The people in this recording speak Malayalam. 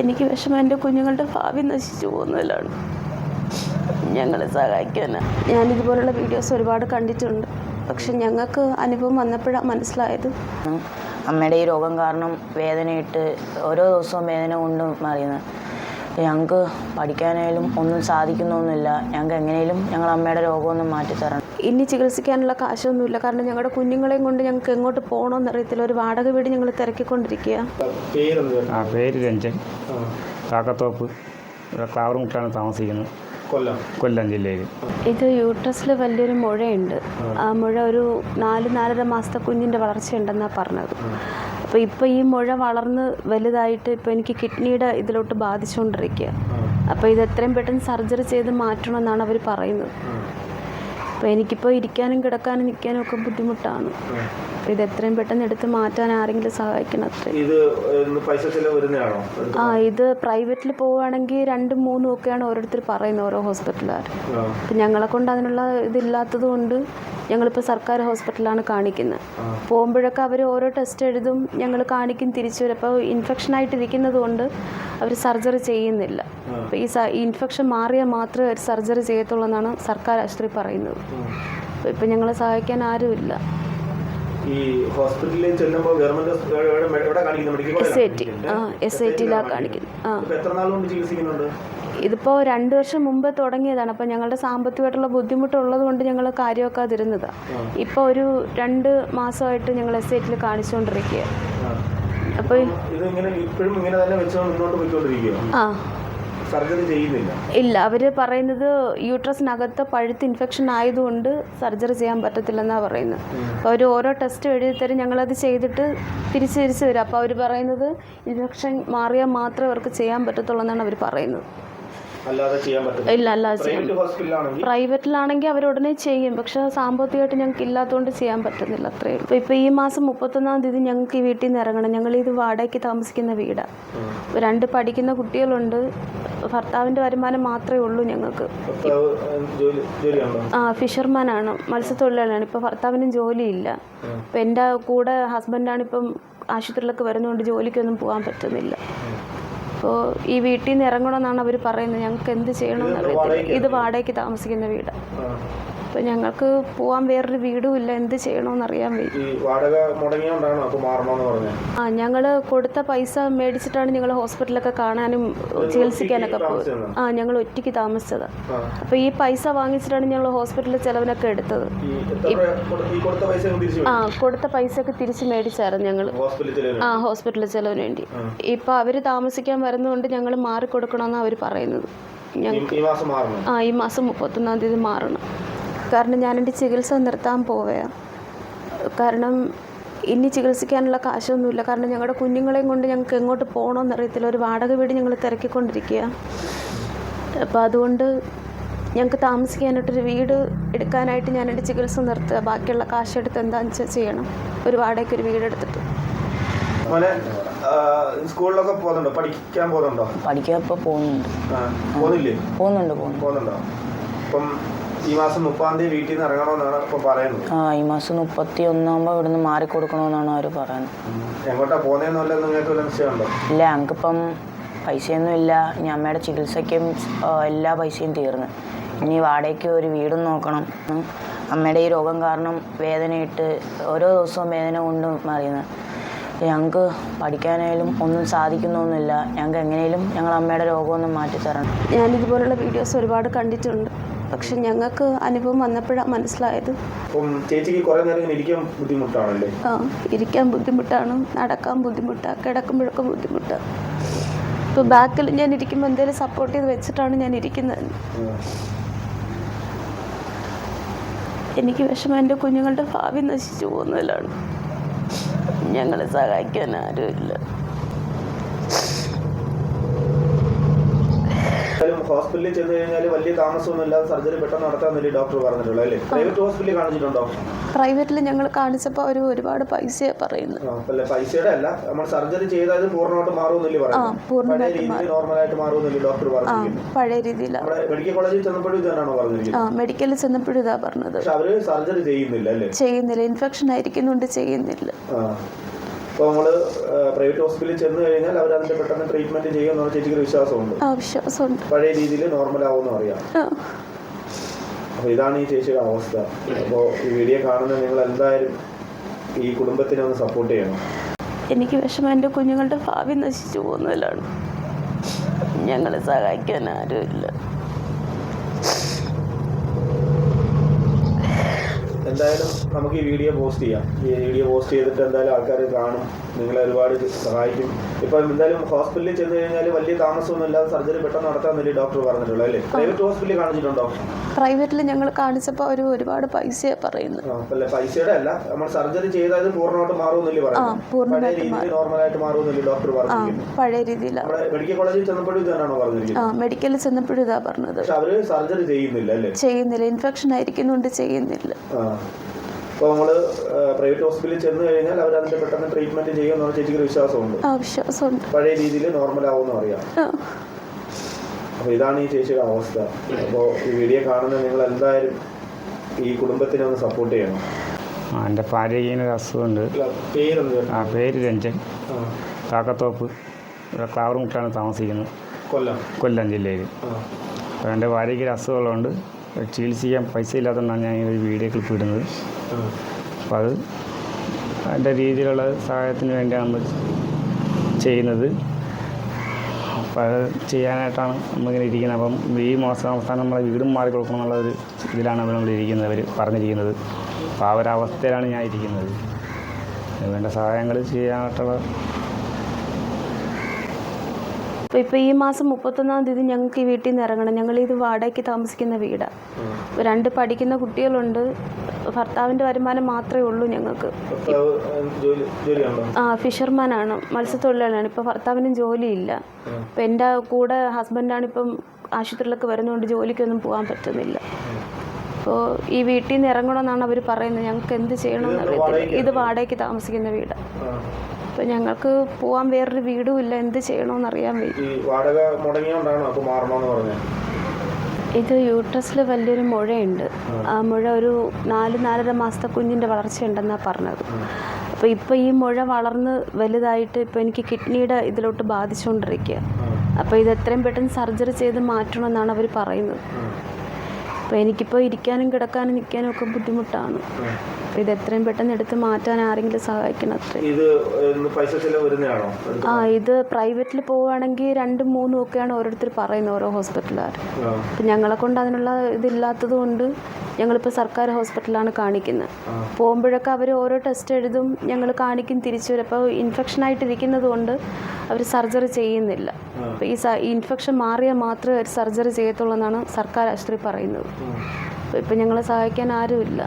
എനിക്ക് വിഷമം. എന്റെ കുഞ്ഞുങ്ങളുടെ ഭാവി നശിച്ചു പോകുന്നതിലാണ് ഞങ്ങളെ സഹായിക്കാൻ. ഞാനിതുപോലുള്ള വീഡിയോസ് ഒരുപാട് കണ്ടിട്ടുണ്ട്. പക്ഷെ ഞങ്ങൾക്ക് അനുഭവം വന്നപ്പോഴാണ് മനസ്സിലായത്. അമ്മയുടെ ഈ രോഗം കാരണം വേദനയിട്ട് ഓരോ ദിവസവും വേദന കൊണ്ട് മാറിയത് ഞങ്ങൾക്ക് പഠിക്കാനായാലും ഒന്നും സാധിക്കുന്നൊന്നുമില്ല. ഞങ്ങൾക്ക് എങ്ങനെയും ഞങ്ങൾ അമ്മയുടെ മാറ്റി മാറ്റിത്തരണം. ഇനി ചികിത്സിക്കാനുള്ള കാശൊന്നുമില്ല. കാരണം ഞങ്ങളുടെ കുഞ്ഞുങ്ങളെയും കൊണ്ട് ഞങ്ങൾക്ക് എങ്ങോട്ട് പോകണമെന്നറിയത്തില്ല ഒരു വാടക വീട് ഞങ്ങൾ തിരക്കിക്കൊണ്ടിരിക്കുക ആ പേര് രഞ്ജൻ. കാക്കത്തോപ്പ്. കാവറുമുട്ടാണ് താമസിക്കുന്നത്. കൊല്ലം. കൊല്ലം ജില്ലയിൽ ഇത് യൂട്രസിൽ വലിയൊരു മുഴയുണ്ട്. ആ. മുഴ ഒരു നാല് നാലര മാസത്തെ കുഞ്ഞിന്റെ വളർച്ചയുണ്ടെന്നാണ് പറഞ്ഞത്. അപ്പോൾ ഇപ്പോൾ ഈ മുഴ വളർന്ന് വലുതായിട്ട് ഇപ്പോൾ എനിക്ക് കിഡ്നിയുടെ ഇതിലോട്ട് ബാധിച്ചുകൊണ്ടിരിക്കുക അപ്പോൾ ഇത് എത്രയും പെട്ടെന്ന് സർജറി ചെയ്ത് മാറ്റണമെന്നാണ് അവർ പറയുന്നത്. അപ്പോൾ എനിക്കിപ്പോൾ ഇരിക്കാനും കിടക്കാനും നിൽക്കാനും ഒക്കെ ബുദ്ധിമുട്ടാണ്. അപ്പോൾ ഇത് എത്രയും പെട്ടെന്ന് എടുത്ത് മാറ്റാൻ ആരെങ്കിലും സഹായിക്കണം അത്രയും ഇത് പൈസ? ആ ഇത് പ്രൈവറ്റിൽ പോവുകയാണെങ്കിൽ രണ്ടും മൂന്നും ഒക്കെയാണ് ഓരോരുത്തർ പറയുന്നത് ഓരോ ഹോസ്പിറ്റലുകാർ. അപ്പം ഞങ്ങളെ കൊണ്ട് അതിനുള്ള ഇതില്ലാത്തത് കൊണ്ട് ഞങ്ങളിപ്പോൾ സർക്കാർ ഹോസ്പിറ്റലാണ് കാണിക്കുന്നത്. പോകുമ്പോഴൊക്കെ അവർ ഓരോ ടെസ്റ്റ് എഴുതും ഞങ്ങൾ കാണിക്കും തിരിച്ചു വരും. അപ്പോൾ ഇൻഫെക്ഷൻ ആയിട്ടിരിക്കുന്നത് കൊണ്ട് അവർ സർജറി ചെയ്യുന്നില്ല. അപ്പോൾ ഈ ഇൻഫെക്ഷൻ മാറിയാൽ മാത്രമേ അവർ സർജറി ചെയ്യത്തുള്ളൂ എന്നാണ് സർക്കാർ ആശുപത്രി പറയുന്നത്. ഇപ്പം ഞങ്ങളെ സഹായിക്കാൻ ആരുമില്ല ഈ ഹോസ്പിറ്റലിൽ ചെല്ലുമ്പോൾ ഗവൺമെന്റ് ഹോസ്പിറ്റൽ എവിടെ എവിടെ കാണിക്കുന്നത് മെഡിക്കൽ എസ് ഐ ടി ആ എസ് ഐ ടിയിലാണ് കാണിക്കുന്നത്. ആ. ഇപ്പൊ എത്ര നാൾ കൊണ്ട് ചികിത്സിക്കുന്നുണ്ട്? ഇതിപ്പോൾ രണ്ട് വർഷം മുമ്പ് തുടങ്ങിയതാണ്. അപ്പോൾ ഞങ്ങളുടെ സാമ്പത്തികമായിട്ടുള്ള ബുദ്ധിമുട്ടുള്ളത് കൊണ്ട് ഞങ്ങൾ കാര്യമാക്കാതിരുന്നതാണ് ഇപ്പോൾ ഒരു രണ്ട് മാസമായിട്ട് ഞങ്ങൾ എസ് ഐ ടിയിൽ കാണിച്ചുകൊണ്ടിരിക്കുക. അപ്പോൾ ഇങ്ങനെ ഇപ്പോഴും ഇങ്ങനെ തന്നെ മുന്നോട്ട് ആ. സർജറി ചെയ്യുന്നില്ല. ഇല്ല അവർ പറയുന്നത് യൂട്രസിനകത്ത് പഴുത്ത് ഇൻഫെക്ഷൻ ആയതുകൊണ്ട് സർജറി ചെയ്യാൻ പറ്റത്തില്ലെന്നാണ് പറയുന്നത്. അപ്പോൾ അവർ ഓരോ ടെസ്റ്റ് എഴുതി തരും ഞങ്ങളത് ചെയ്തിട്ട് തിരിച്ച് തിരിച്ച് വരും. അപ്പോൾ അവർ പറയുന്നത് ഇൻഫെക്ഷൻ മാറിയാൽ മാത്രമേ അവർക്ക് ചെയ്യാൻ പറ്റത്തുള്ളൂ എന്നാണ് അവർ പറയുന്നത്. ഇല്ല അല്ലാതെ ചെയ്യാൻ ഹോസ്പിറ്റലാണെങ്കിൽ പ്രൈവറ്റിലാണെങ്കിൽ അവരുടനെ ചെയ്യും. പക്ഷെ സാമ്പത്തികമായിട്ട് ഞങ്ങൾക്ക് ഇല്ലാത്തതുകൊണ്ട് ചെയ്യാൻ പറ്റുന്നില്ല അത്രേ ഉള്ളൂ. ഇപ്പോൾ ഈ മാസം മുപ്പത്തൊന്നാം തീയതി ഞങ്ങൾക്ക് ഈ വീട്ടിൽ നിന്ന് ഇറങ്ങണം. ഞങ്ങൾ ഇത് വാടകയ്ക്ക് താമസിക്കുന്ന വീടാണ് രണ്ട് പഠിക്കുന്ന കുട്ടികളുണ്ട്. ഭർത്താവിന്റെ വരുമാനം മാത്രമേ ഉള്ളൂ ഞങ്ങൾക്ക്. ആ ഫിഷർമാനാണ്. മത്സ്യത്തൊഴിലാളിയാണ്. ഇപ്പോൾ ഭർത്താവിനും ജോലിയില്ല. ഇപ്പം എന്റെ കൂടെ ഹസ്ബൻഡാണ് ഇപ്പം ആശുപത്രിയിലൊക്കെ വരുന്നതുകൊണ്ട് ജോലിക്കൊന്നും പോകാൻ പറ്റുന്നില്ല. അപ്പോൾ ഈ വീട്ടിൽ നിന്ന് ഇറങ്ങണമെന്നാണ് അവർ പറയുന്നത്. ഞങ്ങൾക്ക് എന്ത് ചെയ്യണമെന്ന് അറിയത്തില്ല. ഇത് വാടകയ്ക്ക് താമസിക്കുന്ന വീടാണ്. അപ്പോൾ ഞങ്ങൾക്ക് പോകാൻ വേറൊരു വീടും ഇല്ല. എന്ത് ചെയ്യണമെന്ന് അറിയാൻ വയ്യ ആ ഞങ്ങൾ കൊടുത്ത പൈസ മേടിച്ചിട്ടാണ് ഞങ്ങൾ ഹോസ്പിറ്റലൊക്കെ കാണാനും ചികിത്സിക്കാനൊക്കെ പോയത് ആ ഞങ്ങൾ ഒറ്റയ്ക്ക് താമസിച്ചത്. അപ്പൊ അപ്പോൾ ഈ പൈസ വാങ്ങിച്ചിട്ടാണ് ഞങ്ങൾ ഹോസ്പിറ്റലിൽ ചിലവിനൊക്കെ എടുത്തത്. ആ കൊടുത്ത പൈസയൊക്കെ തിരിച്ച് മേടിച്ചായിരുന്നു ഞങ്ങൾ ആ ഹോസ്പിറ്റലിൽ ചെലവിന് വേണ്ടി. ഇപ്പോൾ അവർ താമസിക്കാൻ വരുന്നതുകൊണ്ട് ഞങ്ങൾ മാറിക്കൊടുക്കണമെന്നാണ് അവർ പറയുന്നത്. ഞങ്ങൾ ആ ഈ മാസം മുപ്പത്തൊന്നാം തീയതി മാറണം. കാരണം ഞാൻ എന്റെ ചികിത്സ നിർത്താൻ പോവുകയാണ് കാരണം ഇനി ചികിത്സിക്കാനുള്ള കാശൊന്നുമില്ല. കാരണം ഞങ്ങളുടെ കുഞ്ഞുങ്ങളെയും കൊണ്ട് ഞങ്ങൾക്ക് എങ്ങോട്ട് പോകണമെന്നറിയത്തില്ല ഒരു വാടക വീട് ഞങ്ങൾ തിരക്കിക്കൊണ്ടിരിക്കുക അപ്പോൾ അതുകൊണ്ട് ഞങ്ങൾക്ക് താമസിക്കാനായിട്ടൊരു വീട് എടുക്കാനായിട്ട് ഞാൻ എന്റെ ചികിത്സ നിർത്തുക. ബാക്കിയുള്ള കാശെടുത്ത് എന്താണെന്ന് വെച്ചാൽ ചെയ്യണം. ഒരു വാടകയ്ക്ക് ഒരു വീട് എടുത്തിട്ട്. മോനെ സ്കൂളിലൊക്കെ പോകുന്നുണ്ടോ? പഠിക്കാൻ പോകുന്നുണ്ടോ? പഠിക്കാൻ ഇപ്പോൾ പോകുന്നുണ്ട്. ആ, പോകുന്നില്ലേ? പോകുന്നുണ്ട് പോകുന്നുണ്ട്. പോകുന്നുണ്ടോ? അപ്പം ഈ മാസം മുപ്പതാം തീയതി വീട്ടിൽ നിന്ന് ഇറങ്ങണമെന്നാണ് ഇപ്പൊ പറയുന്നത് ആ ഈ മാസം മുപ്പത്തി ഒന്നാകുമ്പോ ഇവിടുന്ന് മാറിക്കൊടുക്കണമെന്നാണ് അവർ പറയുന്നത്. എങ്ങോട്ടാ പോകുന്നതെന്നല്ല നിങ്ങൾക്ക് വല്ല നിശ്ചയമുണ്ടോ? ഇല്ല ഞങ്ങൾക്കിപ്പം പൈസയൊന്നും ഇല്ല. ഇനി അമ്മയുടെ ചികിത്സയ്ക്കും എല്ലാ പൈസയും തീർന്നു. ഇനി വാടകയ്ക്ക് ഒരു വീടും നോക്കണം. അമ്മയുടെ ഈ രോഗം കാരണം വേദനയിട്ട് ഓരോ ദിവസവും വേദന കൊണ്ട് മറിയുന്നത്. ഞങ്ങൾക്ക് പഠിക്കാനായാലും ഒന്നും സാധിക്കുന്നൊന്നുമില്ല. ഞങ്ങൾക്ക് എങ്ങനെയും ഞങ്ങൾ അമ്മയുടെ രോഗമൊന്നും മാറ്റിത്തരണം ഞാനിതുപോലുള്ള വീഡിയോസ് ഒരുപാട് കണ്ടിട്ടുണ്ട്. പക്ഷെ ഞങ്ങൾക്ക് അനുഭവം വന്നപ്പോഴാണ് മനസ്സിലായത്. ചേച്ചിക്ക് കുറേ നേരം ഇരിക്കാൻ ബുദ്ധിമുട്ടാണല്ലേ? ആ ഇരിക്കാൻ ബുദ്ധിമുട്ടാണ് നടക്കാൻ ബുദ്ധിമുട്ടാണ് കിടക്കുമ്പോഴൊക്കെ ബുദ്ധിമുട്ടാണ് ഇപ്പോൾ ബാക്കിൽ ഞാൻ ഇരിക്കുമ്പോൾ എന്തെങ്കിലും സപ്പോർട്ട് ചെയ്ത് വെച്ചിട്ടാണ് ഞാൻ ഇരിക്കുന്നത്. എനിക്ക് വിഷമം എന്റെ കുഞ്ഞുങ്ങളുടെ ഭാവി നശിച്ചു പോകുന്നതിലാണ്. ഞങ്ങളെ സഹായിക്കാൻ ആരുമില്ല എന്തായാലും ഹോസ്പിറ്റലിൽ ചെന്ന് കഴിഞ്ഞാൽ വലിയ താമസമൊന്നും ഇല്ലാതെ സർജറി പെട്ടെന്ന് നടത്താമെന്നല്ലേ ഡോക്ടർ പറഞ്ഞിട്ടുള്ളത് അല്ലേ? പ്രൈവറ്റ് ഹോസ്പിറ്റലിൽ കാണിച്ചിട്ടുണ്ടോ? പ്രൈവറ്റിൽ ഞങ്ങൾ കാണിച്ചപ്പോൾ ഒരു ഒരുപാട് പൈസയാണ് പറയുന്നു അല്ല പൈസയുടെ അല്ല നമ്മൾ സർജറി ചെയ്താൽ പൂർണമായിട്ട് മാറുമെന്നല്ലേ രീതിയിൽ നോർമലായിട്ട് മാറുമെന്നല്ലേ ഡോക്ടർ ആ പഴയ രീതിയിൽ മെഡിക്കൽ കോളേജിൽ ചെന്നപ്പോഴും ഇത് പറഞ്ഞിരിക്കുന്നത്? മെഡിക്കലിൽ ചെന്നപ്പോഴും ഇതാ പറഞ്ഞത്. അവർ സർജറി ചെയ്യുന്നില്ല അല്ലേ? ചെയ്യുന്നില്ല. ഇൻഫെക്ഷൻ ആയിരിക്കുന്നുണ്ട് ചെയ്യുന്നില്ല. അപ്പോൾ നമ്മൾ പ്രൈവറ്റ് ഹോസ്പിറ്റലിൽ ചെന്ന് കഴിഞ്ഞാൽ അവർ അതിന്റെ പെട്ടെന്ന് ട്രീറ്റ്മെന്റ് ചെയ്യും ചേച്ചിക്ക് വിശ്വാസമുണ്ട്. ആ വിശ്വാസമുണ്ട്. പഴയ രീതിയിൽ നോർമൽ ആവുമെന്ന് അറിയാം. ആ. അപ്പോൾ ഇതാണ് ഈ ചേച്ചിയുടെ അവസ്ഥ. അപ്പോൾ ഈ വീഡിയോ കാണുന്ന നിങ്ങൾ എന്തായാലും ഈ കുടുംബത്തിനെ ഒന്ന് സപ്പോർട്ട് ചെയ്യണം. എനിക്ക് വിഷമം. എന്റെ കുഞ്ഞുങ്ങളുടെ ഭാവി നശിച്ചു പോകുന്നതിലാണ്. ഞങ്ങളെ സഹായിക്കാൻ ആരുമില്ല. എന്തായാലും നമുക്ക് ഈ വീഡിയോ പോസ്റ്റ് ചെയ്യാം. ഈ വീഡിയോ പോസ്റ്റ് ചെയ്തിട്ട് എന്തായാലും ആൾക്കാർ കാണും. നിങ്ങളെ ഒരുപാട് സഹായിക്കും. ഇപ്പം എന്തായാലും ഹോസ്പിറ്റലിൽ ചെന്ന് കഴിഞ്ഞാൽ വലിയ താമസമൊന്നും ഇല്ലാതെ സർജറി പെട്ടെന്ന് നടത്താമെന്നല്ലേ ഡോക്ടർ പറഞ്ഞിട്ടുള്ളൂ അല്ലേ? പ്രൈവറ്റ് ഹോസ്പിറ്റലിൽ കാണിച്ചിട്ടുണ്ടോ? പ്രൈവറ്റിൽ ഞങ്ങൾ കാണിച്ചപ്പോൾ ഒരു ഒരുപാട് പൈസ പറയുന്നു അല്ല പൈസയുടെ അല്ല നമ്മൾ സർജറി ചെയ്താൽ പൂർണമായിട്ട് മാറുമെന്നല്ലേ പറയുന്നത്. നോർമലായിട്ട് മാറുമെന്നല്ലേ ഡോക്ടർ പറഞ്ഞിരിക്കുന്നത് പഴയ രീതിയിൽ മെഡിക്കൽ കോളേജിൽ ചെന്നപ്പോഴും പറഞ്ഞിരിക്കുന്നത്? മെഡിക്കലിൽ ചെന്നപ്പോഴും ഇതാ പറഞ്ഞത്. അവർ സർജറി ചെയ്യുന്നില്ല അല്ലേ? ചെയ്യുന്നില്ല. ഇൻഫെക്ഷൻ ആയിരിക്കുന്നുണ്ട് ചെയ്യുന്നില്ല. അപ്പോൾ നമ്മൾ പ്രൈവറ്റ് ഹോസ്പിറ്റലിൽ ചെന്ന് കഴിഞ്ഞാൽ അവർ അതിന്റെ പെട്ടെന്ന് ട്രീറ്റ്മെന്റ് ചെയ്യുമെന്നുള്ള ചേച്ചിക്ക് വിശ്വാസമുണ്ട്. ആ വിശ്വാസമുണ്ട്. പഴയ രീതിയിൽ നോർമൽ ആവുമെന്ന് അറിയാം ആ. അപ്പോൾ ഇതാണ് ഈ ചേച്ചിയുടെ അവസ്ഥ. അപ്പോൾ ഈ വീഡിയോ കാണുന്ന നിങ്ങൾ എന്തായാലും ഈ കുടുംബത്തിനെ ഒന്ന് സപ്പോർട്ട് ചെയ്യണം. ആ എന്റെ ഭാര്യയ്ക്ക് ഇങ്ങനെ ഒരു അസുഖമുണ്ട്. പേരെന്ത്? ആ പേര് രഞ്ജൻ. ആ, കാക്കത്തോപ്പ്. ഇവിടെ ക്ലാവറുമുട്ടാണ് താമസിക്കുന്നത്. കൊല്ലം. കൊല്ലം ജില്ലയിൽ. ആ. അപ്പോൾ എന്റെ ഭാര്യയ്ക്ക് ഒരു അസുഖമുള്ളതുകൊണ്ട് ചികിത്സിക്കാൻ പൈസ ഇല്ലാത്തതുകൊണ്ടാണ് ഞാൻ ഈ ഒരു വീഡിയോ ക്ലിപ്പ് ഇടുന്നത്. അപ്പം അപ്പോൾ അത് അതിന്റെ രീതിയിലുള്ള സഹായത്തിന് വേണ്ടിയാണ് നമ്മൾ ചെയ്യുന്നത്. അപ്പോൾ അത് ചെയ്യാനായിട്ടാണ് നമ്മളിങ്ങനെ ഇരിക്കുന്നത്. അപ്പം ഈ മാസം അവസാനം നമ്മളെ വീടും മാറി കൊടുക്കണം എന്നുള്ള ഒരു ഇതിലാണ് നമ്മൾ ഇരിക്കുന്നത്. അവർ പറഞ്ഞിരിക്കുന്നത്. അപ്പോൾ ആ ഒരവസ്ഥയിലാണ് ഞാൻ ഇരിക്കുന്നത്. വേണ്ട സഹായങ്ങൾ ചെയ്യാനായിട്ടുള്ള അപ്പോൾ ഇപ്പോൾ ഈ മാസം മുപ്പത്തൊന്നാം തീയതി ഞങ്ങൾക്ക് ഈ വീട്ടിൽ നിന്ന് ഇറങ്ങണം. ഞങ്ങൾ ഇത് വാടകയ്ക്ക് താമസിക്കുന്ന വീടാണ് രണ്ട് പഠിക്കുന്ന കുട്ടികളുണ്ട്. ഭർത്താവിന്റെ വരുമാനം മാത്രമേ ഉള്ളൂ ഞങ്ങൾക്ക്. ആ ഫിഷർമാനാണ്. മത്സ്യത്തൊഴിലാളിയാണ്. ഇപ്പോൾ ഭർത്താവിനും ജോലിയില്ല. അപ്പോൾ എന്റെ കൂടെ ഹസ്ബൻഡാണ് ഇപ്പം ആശുപത്രിയിലൊക്കെ വരുന്നതുകൊണ്ട് ജോലിക്കൊന്നും പോകാൻ പറ്റുന്നില്ല. അപ്പോൾ ഈ വീട്ടിൽ നിന്ന് ഇറങ്ങണമെന്നാണ് അവർ പറയുന്നത്. ഞങ്ങൾക്ക് എന്ത് ചെയ്യണമെന്ന് അറിയത്തില്ല. ഇത് വാടകയ്ക്ക് താമസിക്കുന്ന വീടാണ് ആ. അപ്പോൾ ഞങ്ങൾക്ക് പോകാൻ വേറൊരു വീടും ഇല്ല. എന്ത് ചെയ്യണോന്ന് അറിയാൻ വയ്യ ഈ വാടക മുടങ്ങിയോണ്ടാണോ പറഞ്ഞത് ഇത് യൂട്രസിൽ വലിയൊരു മുഴയുണ്ട്. ആ മുഴ ഒരു നാല് നാലര മാസത്തെ വളർച്ച വളർച്ചയുണ്ടെന്നാണ് പറഞ്ഞത്. അപ്പോൾ ഇപ്പോൾ ഈ മുഴ വളർന്ന് വലുതായിട്ട് ഇപ്പോൾ എനിക്ക് കിഡ്നിയുടെ ഇതിലോട്ട് ബാധിച്ചുകൊണ്ടിരിക്കുക അപ്പോൾ ഇത് എത്രയും പെട്ടെന്ന് സർജറി ചെയ്ത് മാറ്റണമെന്നാണ് അവർ പറയുന്നത്. അപ്പോൾ എനിക്കിപ്പോൾ ഇരിക്കാനും കിടക്കാനും നിൽക്കാനും ഒക്കെ ബുദ്ധിമുട്ടാണ്. അപ്പോൾ ഇത് എത്രയും പെട്ടെന്ന് എടുത്ത് മാറ്റാൻ ആരെങ്കിലും സഹായിക്കണം ഇത് എന്ന് പൈസ ആ ഇത് പ്രൈവറ്റിൽ പോവുകയാണെങ്കിൽ രണ്ടും മൂന്നും ഒക്കെയാണ് ഓരോരുത്തർ പറയുന്നത് ഓരോ ഹോസ്പിറ്റലുകാർ അപ്പം ഞങ്ങളെ കൊണ്ട് അതിനുള്ള ഇതില്ലാത്തത് കൊണ്ട് ഞങ്ങളിപ്പോൾ സർക്കാർ ഹോസ്പിറ്റലാണ് കാണിക്കുന്നത്. പോകുമ്പോഴൊക്കെ അവർ ഓരോ ടെസ്റ്റ് എഴുതും ഞങ്ങൾ കാണിക്കും തിരിച്ചു വരും. അപ്പോൾ ഇൻഫെക്ഷൻ ആയിട്ടിരിക്കുന്നത് കൊണ്ട് അവർ സർജറി ചെയ്യുന്നില്ല. അപ്പോൾ ഈ ഇൻഫെക്ഷൻ മാറിയാൽ മാത്രമേ അവർ സർജറി ചെയ്യത്തുള്ളൂ എന്നാണ് സർക്കാർ ആശുപത്രി പറയുന്നത്. അപ്പോൾ ഇപ്പം ഞങ്ങളെ സഹായിക്കാൻ ആരുമില്ല.